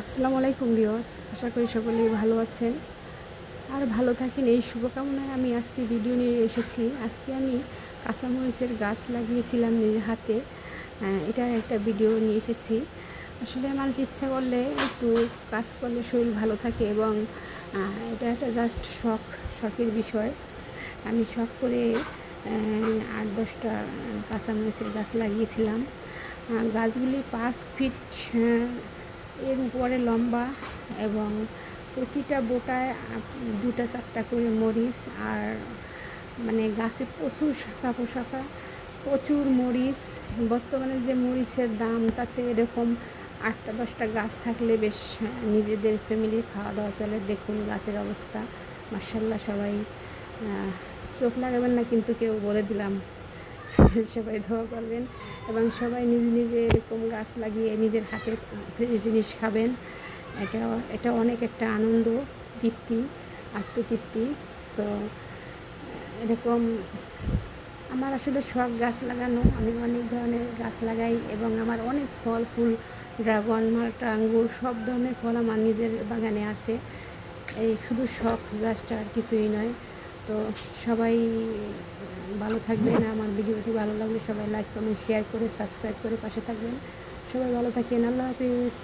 আসসালামু আলাইকুম বিয়স আশা করি সকলেই ভালো আছেন। আর ভালো থাকেন, এই শুভকামনায় আমি আজকে ভিডিও নিয়ে এসেছি। আজকে আমি কাঁচামরিচের গাছ লাগিয়েছিলাম নিজের হাতে। এটার একটা ভিডিও নিয়ে এসেছি। আসলে মানুষ ইচ্ছা করলে একটু কাজ করলে শরীর ভালো থাকে এবং এটা একটা জাস্ট শখ, শখের বিষয়। আমি শখ করে আট দশটা কাঁচামরিচের গাছ লাগিয়েছিলাম। গাছগুলি পাঁচ ফিট এর উপরে লম্বা এবং প্রতিটা বোটায় দুটা চারটা করে মরিচ আর মানে গাছে প্রচুর শাখা পোশাখা প্রচুর মরিচ। বর্তমানে যে মরিচের দাম, তাতে এরকম আটটা দশটা গাছ থাকলে বেশ নিজেদের ফ্যামিলির খাওয়া দাওয়া চলে। দেখুন গাছের অবস্থা। মার্শাল্লাহ সবাই চোখ লাগাবেন না, কিন্তু কেউ বলে দিলাম। সবাই ধোয়া করবেন। এবং সবাই নিজে নিজে এরকম গাছ লাগিয়ে নিজের হাতের জিনিস খাবেন। এটা এটা অনেক একটা আনন্দ, তৃপ্তি, আত্মতৃপ্তি। তো, এরকম আমার আসলে শখ গাছ লাগানো। আমি অনেক ধরনের গাছ লাগাই এবং আমার অনেক ফল, ফুল, ড্রাগন, মাল্টা, আঙ্গুর, সব ধরনের ফল আমার নিজের বাগানে আছে। এই শুধু শখ গাছটা আর কিছুই নয়। তো সবাই ভালো থাকবেন। আমার ভিডিওটি ভালো লাগলে সবাই লাইক কমেন্ট শেয়ার করে সাবস্ক্রাইব করে পাশে থাকবেন। সবাই ভালো থাকেন। আল্লাহ হাফিজ।